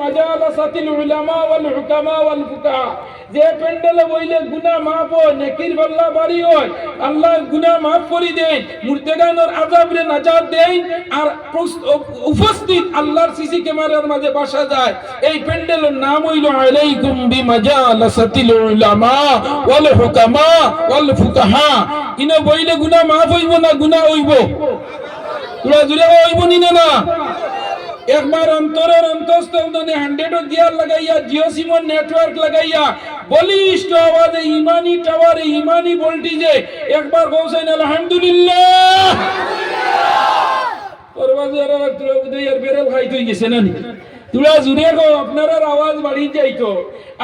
মাজালাসাতিল উলামা ওয়াল হুকামা ওয়াল ফুকাহা। যে প্যান্ডেলে বইলে গুনাহ মাফ হয়, নেকির বল্লা বাড়ি হয় আল্লাহ গুনাহ মাফ করে দেন মুর্তেগানোর আযাবরে নাজাত দেন, আর উপস্থিত আল্লাহর সিসি ক্যামেরার মাঝে বসা যায়। এই প্যান্ডেলের নাম হইল আলাইকুম বিমাজালাসাতিল উলামা ওয়াল হুকামা ওয়াল ফুকাহা। ইনো বইলে গুনাহ মাফ হইব না গুনাহ হইব? তোরা জুড়ে হইব নি না? একবার অন্তরের অন্তঃস্থলনে হান্ড্রেড গিয়ার লাগাইয়া জিও সিমন নেটওয়ার্ক লাগাইয়া বলিষ্ঠ আওয়াজে ইমানি টাওয়ারে ইমানি ভোল্টেজে একবার গৌসাইন আলহামদুলিল্লাহ। পরবাজে আর তুলা বেরেল খাই তুই গেছে তুলা জুড়ে গো আপনার আওয়াজ বাড়ি যাইতো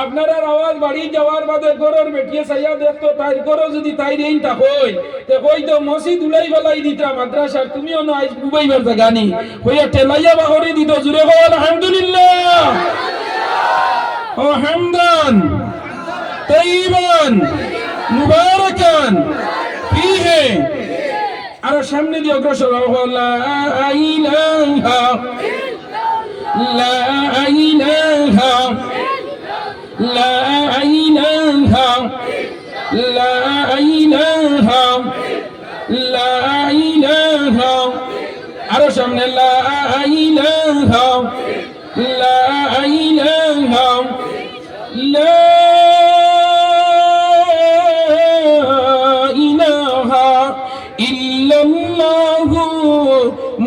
আপনার আওয়াজ বাড়ি যাওয়ার বাদে গরর বেটিয়ে চাইয়া দেখতো তাই গরো যদি তাই রেইন তা হই, তে কই তো মসজিদ উলাই ফেলাই দিতা, মাদ্রাসার তুমিও না আইস ডুবাইবার জায়গা নি হইয়া টেলাইয়া বাহরে দিত, জুড়ে গো, আলহামদুলিল্লাহ। ও হামদান তাইবান, মুবারাকান, ফিহে। আর সামনে দিয়ে অগ্রসর হও লা ইলাহা লা ইলাহা লা ইলাহা লা ইলাহা লা ইলাহা। আর সামনে, লা ইলাহা লা ইলাহা লা ইলাহা ইল্লাল্লাহু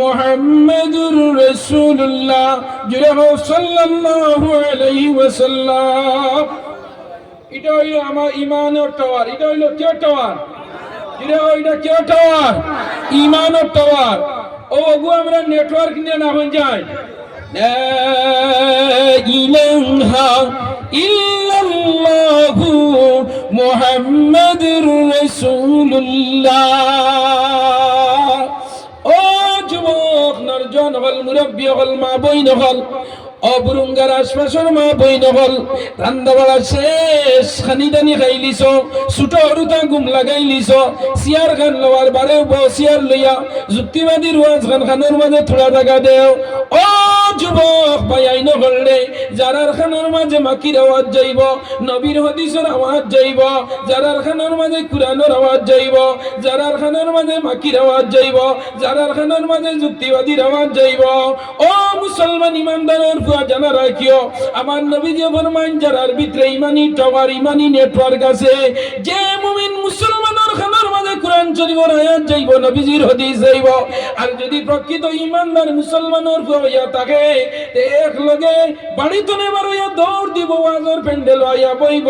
মুহাম্মাদুর রাসূলুল্লাহ। আব্দুল্লাহ সাল্লাল্লাহু আলাইহি এটা হইল আমার ইমানের টাওয়ার, এটা হইল কে টাওয়ার? এটা ওইটা কে টাওয়ার? ইমানের টাওয়ার। ওগু, আমরা নেটওয়ার্ক নিয়ে না হন যাই। ইলাহা ইল্লাল্লাহু মুহাম্মাদুর হল মুরব্বী হল মা বইন হল, অবরুঙ্গার আশপাশের মা বইন হল। রান্দাবাড়া শেষ খানি দানি খাইলিছ ছুটো অরুতা গুম লাগাইলিছ সিয়ার খান লওয়ার বারে সিয়ার লইয়া যুক্তিবাদী রুয়াজ খান খানের মাঝে থোড়া জায়গা দেও। ও যুবক ভাই আইন হলরে যারার খানের মাঝে মাকির আওয়াজ যাইব, নবীর হদিসের আওয়াজ যাইব যারার খানের মাঝে কুরআনের আওয়াজ যাইব মাঝে মাকির আওয়াজ যাইব মাঝে যুক্তিবাদীর আওয়াজ যাইব। ও মুসলমান ইমানদারের জানা রাখিও, আমার নবী যে ভিতরে ইমানি টাওয়ার ইমানি নেটওয়ার্ক আছে, যে মুমিন মুসলমানের খানের মাঝে কোরআন শরীফের আয়াত যাইব নবীজির হদিস যাইব আর যদি প্রকৃত ইমানদার মুসলমানের ফুয়া হইয়া থাকে তে এক লগে বাড়ি তো নেবার হইয়া দৌড় দিব ওয়াজর প্যান্ডেল হইয়া বইব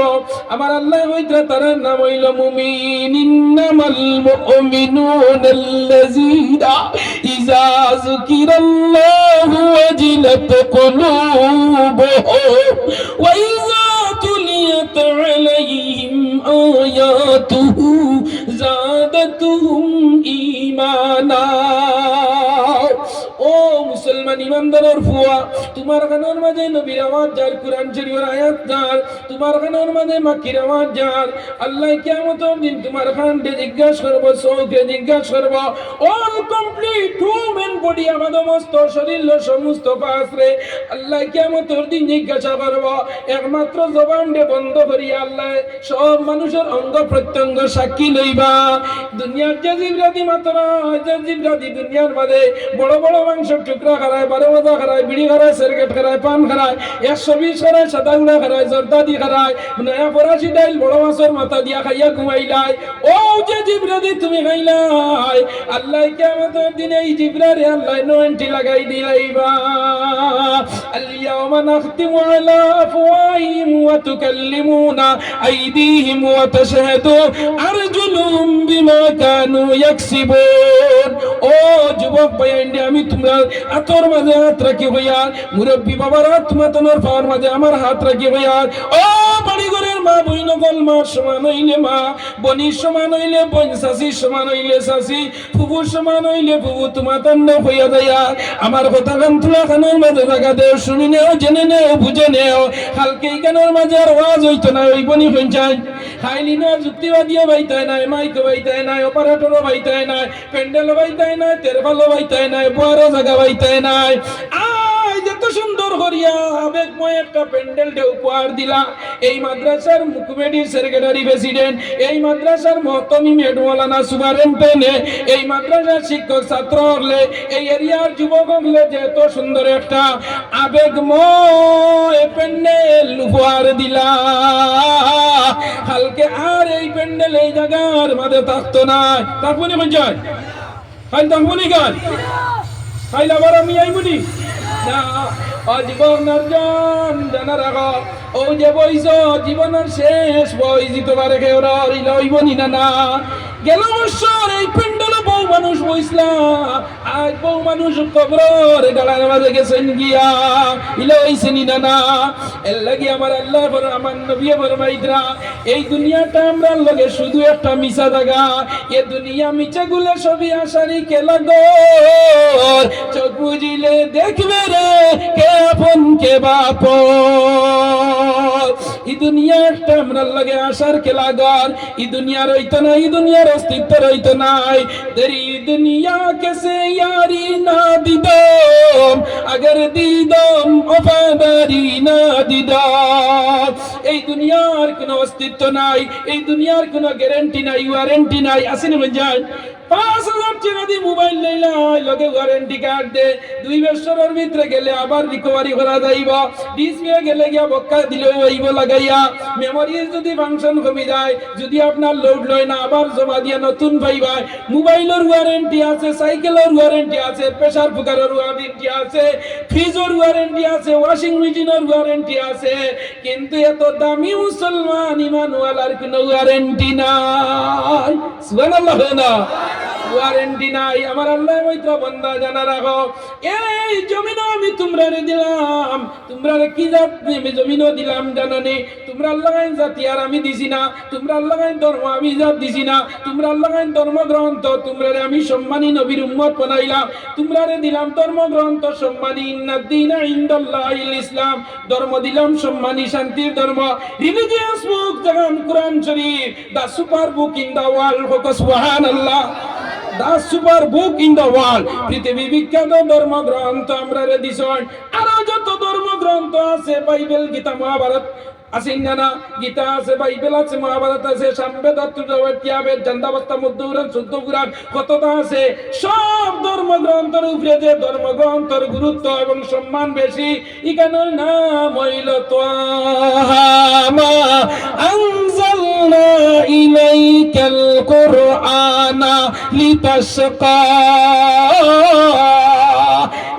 আমার আল্লাহ হইতরা তার নাম হইল মুমিন ইন্নামাল মুমিনুন আল্লাযীনা ইযা যুকিরাল্লাহু ওয়াজিলাত قلوبهم وإذا تليت عليهم آياته সাবাকাতুহুম ঈমানা। ও মুসলমান ইমানদারের ফুয়া তোমার খানোর মাঝে নবীর আওয়াজ যার, কোরআন শরীফের আয়াত যার, তোমার খানোর মাঝে মাকির আওয়াজ যার, আল্লাহ কিয়ামত দিন তোমার খানকে জিজ্ঞাসা করব, সৌকে জিজ্ঞাসা করব অল কমপ্লিট হিউম্যান বডি আমাদের মস্ত শরীর সমস্ত পাশরে আল্লাহ কিয়ামত দিন জিজ্ঞাসা করব, একমাত্র জবানটা বন্ধ করিয়া আল্লাহ সব মানুষের অঙ্গ প্রত্যঙ্গ সাক্ষী লইবা। দুনিয়ার যে জিবরাতি মাত্র, যে জিবরাতি দুনিয়ার মাঝে বড় বড় মাংস টুকরা খারায়, বারো মজা খারায়, বিড়ি খারায় সেরকেট খারায় পান খারায় একশো বিশ খারায় সাদাগুড়া খারায় জর্দাদি খারায় নয়া ফরাসি ডাইল বড় মাছের মাথা দিয়া খাইয়া ঘুমাইলাই ও যে জিবরাতি তুমি খাইলাই আল্লাহ কেমতের দিনে এই জিবরারে আল্লাহ নোয়েন্টি লাগাই দিলাইবা اليوم نختم على أفواههم وتكلمنا أيديهم وتشهد أرجلهم بما كانوا يكسبون ও যুবক ভাইয়ান্ডে আমি তোমার হাতর মাঝে হাত রাখি হইয়ার মুরব্বী বাবার হাত মাতানোর পাওয়ার মাঝে আমার হাত রাখি হইয়ার ও বাড়ি ঘরের মা বই নকল মা সমান হইলে মা, বনির সমান হইলে বোন শাশির সমান হইলে শাশি ফুবুর সমান হইলে ফুবু, তোমার তন্ন হইয়া যাইয়া। আমার কথা গান তুলা খানোর মাঝে জায়গা দেও, শুনি নেও, জেনে নেও, বুঝে নেও। হালকে গানোর মাঝে আর ওয়াজ হইতো না, ওই বনি পঞ্চায়েত খাইলি না, যুক্তিবাদীও বাইতায় নাই, মাইক বাইতায় নাই, অপারেটরও বাইতায় নাই, প্যান্ডেলও বাইতায় নাই তেরফালও বাইতায় নাই, বয়ারও জায়গা বাইতায় নাই। করিয়া আবেগময় একটা প্যান্ডেলটা উপহার দিলা। এই মাদ্রাসার কমিটির সেক্রেটারি প্রেসিডেন্ট, এই মাদ্রাসার মহতমি মেড মৌলানা সুপারিনটেন্ডেন্ট এই মাদ্রাসার শিক্ষক ছাত্র হলে, এই এরিয়ার যুবক হলে যে এত সুন্দর একটা আবেগময় প্যান্ডেল উপহার দিলা। কালকে আর এই প্যান্ডেল এই জায়গার মাঝে থাকতো না। তারপরে যায়। কাল তাহমনি গান। খাইলে আবার আমি আইমুনি। না। জীবনের জন জানার আগ ও যে বইস জীবনের শেষ বই জিতে পারে কেউ লইবনি না না গেল বছর এই প্যান্ডেল বউ মানুষ বইসলা। আজ বউ মানুষ কবর গালার মাঝে গেছেন গিয়া। ইলে হইছেনি না না এর লাগি আমার আল্লাহ বড় আমার নবী ফরমাইতরা এই দুনিয়াটা আমরা লগে শুধু একটা মিছা জায়গা এ দুনিয়া মিছা গুলো সবই আসারি কে লাগো চোখ বুঝিলে দেখবে রে কে বাপ দুনিয়া একটা আমরা লাগে আসার খেলা ঘর। ই দুনিয়া রইত না ই দুনিয়ার অস্তিত্ব রইত নাই তেরি দুনিয়া কেসে ইয়ারি না দিদম, আগের দিদম অফাদারি না দিদম। এই দুনিয়ার কোনো অস্তিত্ব নাই, এই দুনিয়ার কোনো গ্যারান্টি নাই ওয়ারেন্টি নাই। আসেনি বুঝান পাঁচ হাজার টাকা দিয়ে মোবাইল লইলা লগে ওয়ারেন্টি কার্ড দে। দুই বছরের ভিতরে গেলে আবার রিকভারি করা যাইব। ডিসপ্লে গেলে গিয়া বক্কা দিলেও হইব লাগাই লাগাইয়া মেমোরিজ যদি ফাংশন কমে যায়, যদি আপনার লোড লয় না, আবার জমা দিয়া নতুন পাইবা মোবাইলের ওয়ারেন্টি আছে সাইকেলের ওয়ারেন্টি আছে প্রেসার কুকারের ওয়ারেন্টি আছে ফ্রিজের ওয়ারেন্টি আছে ওয়াশিং মেশিনের ওয়ারেন্টি আছে, কিন্তু এত দামি মুসলমান ইমানওয়ালার কোনো ওয়ারেন্টি নাই। সুবহানাল্লাহ না। ওয়ারেন্টি নাই। আমার আল্লাহ বন্দা জানা রাখো এই জমিনও আমি তোমরা দিলাম। তোমরা কি জাত জমিনও দিলাম জানানি। তোমরা আল্লাহ জাতি আর আমি দিছি না। তোমরা আল্লাহ ধর্ম, আমি জাত দিছি না। তোমরা আল্লাহ ধর্মগ্রন্থ, তোমরা আমি সম্মানী নবীর উম্মত বানাইলাম। তোমরা দিলাম ধর্মগ্রন্থ, সম্মানী ইন্নাদ্দিনা ইনদাল্লাহিল ইসলাম। ধর্ম দিলাম সম্মানী শান্তির ধর্ম। Religious book জাগান Quran Sharif. The super book in the world সুবহানাল্লাহ। The super book in the world পৃথিবী বিখ্যাত ধর্মগ্রন্থ, আমরা রে দিছন আরও যত ধর্মগ্রন্থ আছে, বাইবেল, গীতা, মহাভারত। আছে না গীতা আছে, বাইবেল আছে, মহাভারত আছে সামবেদ ত্যাবেদ জান্দাবস্তা মধ্যুরান শুদ্ধ পুরাণ, কতটা আছে? সব ধর্মগ্রন্থের উপরে যে ধর্মগ্রন্থের গুরুত্ব এবং সম্মান বেশি এখানের নাম হইল তোয়ামা আনজালনা ইলাইকাল কুরআনা লিতাশকা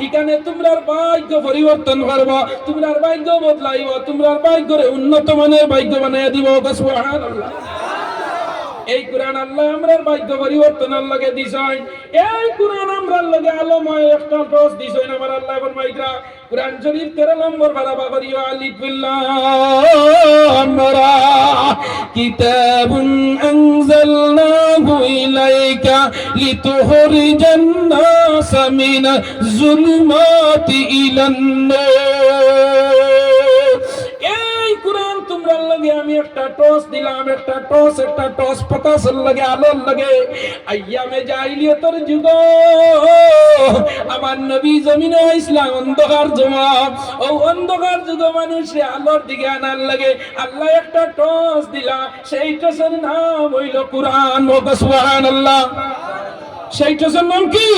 এখানে তোমরা ভাগ্য পরিবর্তন করব তোমরা ভাগ্য বদলাইব তোমরা ভাগ্যরে উন্নত মানের ভাগ্য বানাই দিব, সুবহানাল্লাহ। এই কোরআন আল্লাহ আমরার ভাগ্য পরিবর্তন আল্লাহকে দিছাই এই কোরআন আমরার লগে আলোময় একটা দোষ দিছাই আমার আল্লাহ এবং মাইকরা কোরআন শরীফ তেরো নম্বর বারাবা করিও আলিফুল্লাহ, আমরা কিতাবুন আনজালনাহু ইলাইকা লিতুখরিজান নাস মিন যুলুমাতি ইলান নূর আমি একটা টস দিলাম, একটা টস একটা টস পতাসের লাগে, আলোর লাগে। আইয়ামে জাইলিয়তর যুগ। আমার নবী জমিনে ইসলাম অন্ধকার জবাব। ও অন্ধকার যুগ মানুষে আলোর দিকে আনার লাগে। আল্লাহ একটা টস দিলা, সেই টসের নাম হইল কোরআন ও সুবহানাল্লাহ। সেই টসের নাম কি?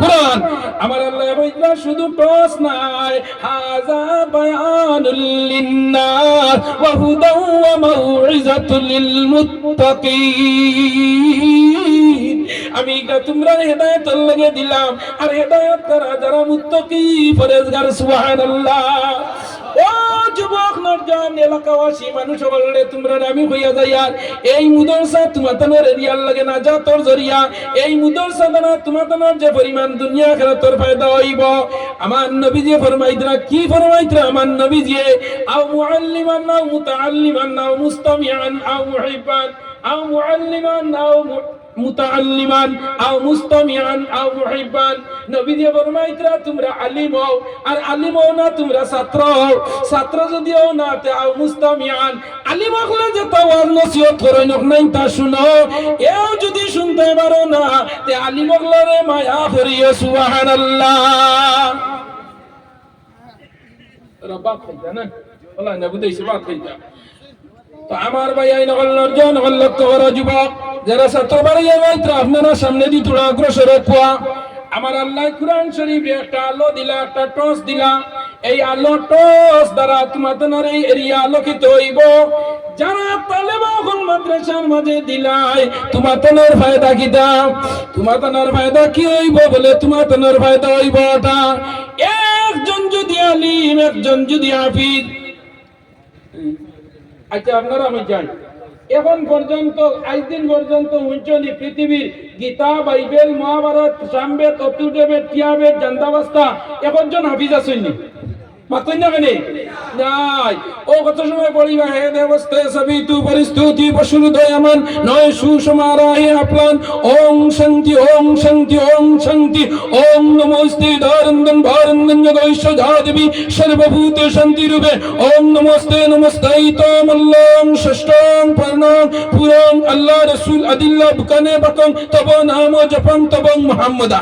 কোরআন। আমার আল্লাহ বইলা শুধু টস নাই। হাজা বায়ানুল লিন্নাস ওয়া হুদাও ওয়া মাউইজাতুল লিল মুত্তাকিন আমি এটা তোমরা হেদায়েত লাগে দিলাম। আর হেদায়েত করা যারা মুত্তাকি, পরেজগার, সুবহানাল্লাহ। তোমরা এই মুদরসা তোমাদের এরিয়ার লাগে এই মুদরসা দ্বারা তোমাদের যে পরিমাণ দুনিয়া খেলা তোর হইব। আমার নবী যে ফরমাইতরা কি ফরমাইতরা আমার নবী যে আও মুআল্লিমান, আও মুতাআল্লিমান, আও মুস্তামিআন, আও মুহিব্বান, আও মুআল্লিমান, আও মুতাআল্লিমান আও মুস্তামিআন আও মুহিব্বান। নবী দিয়ে ফরমাইতরা তোমরা আলিম হও, আর আলিম হও না, তোমরা ছাত্র হও। ছাত্র যদি হও না, তে আও মুস্তামিআন। আলিম হলে যে তাওয়াজ নসিহত করে নক নাই তা শুনো। এও যদি শুনতে পারো না, তে আলিম হলে মায়া করিও, সুবহানাল্লাহ। তোরা বাদ খাইতা না? বলা না বুঝাইছে বাদ খাইতা। তো আমার ভাই আইন হল্লক কবর যুবক, যারা ছাত্র বাড়ি মাত্র আপনারা সামনে দি তোরা অগ্রসর কুয়া আমার আল্লাহ কুরআন শরীফে একটা আলো দিলা, একটা টস দিলা। এই আলো টস দ্বারা তোমাদের এই এরিয়া আলোকিত হইব। যারা তালেবা হল মাদ্রাসার মাঝে দিলাই, তোমাদের ফায়দা কি দাও তোমাদের ফায়দা কি হইব বলে তোমাদের ফায়দা হইব ওটা একজন যদি আলিম, একজন যদি হাফিজ আচ্ছা আপনারা আমি জানি এখন পর্যন্ত, আজ দিন পর্যন্ত উঞ্চনি পৃথিবীর গীতা, বাইবেল, মহাভারত, সামবেদ অতুদেবের টিয়াবেদ জান্দাবাস্তা এখন জন হাফিজ আসেননি মাতলেন না কেন নাই। ও কত সময় পড়িবা? হে দেবস্তে সবই তু পরিস্তুতি পশুর দয়ামান। নয় সুসমারাহে আপলান। ওং শান্তি ওং শান্তি ওং শান্তি। ওং নমস্তে দারন্দন ভারন্দন জগৈশ্য যাদেবী সর্বভূত শান্তি রূপে ওং নমস্তে নমস্তাইত মল্লং ষষ্ঠং পর্ণং পুরং আল্লাহ রসুল আদিল্লা বুকানে বকং। তব নাম জপং, তবং মুহাম্মদা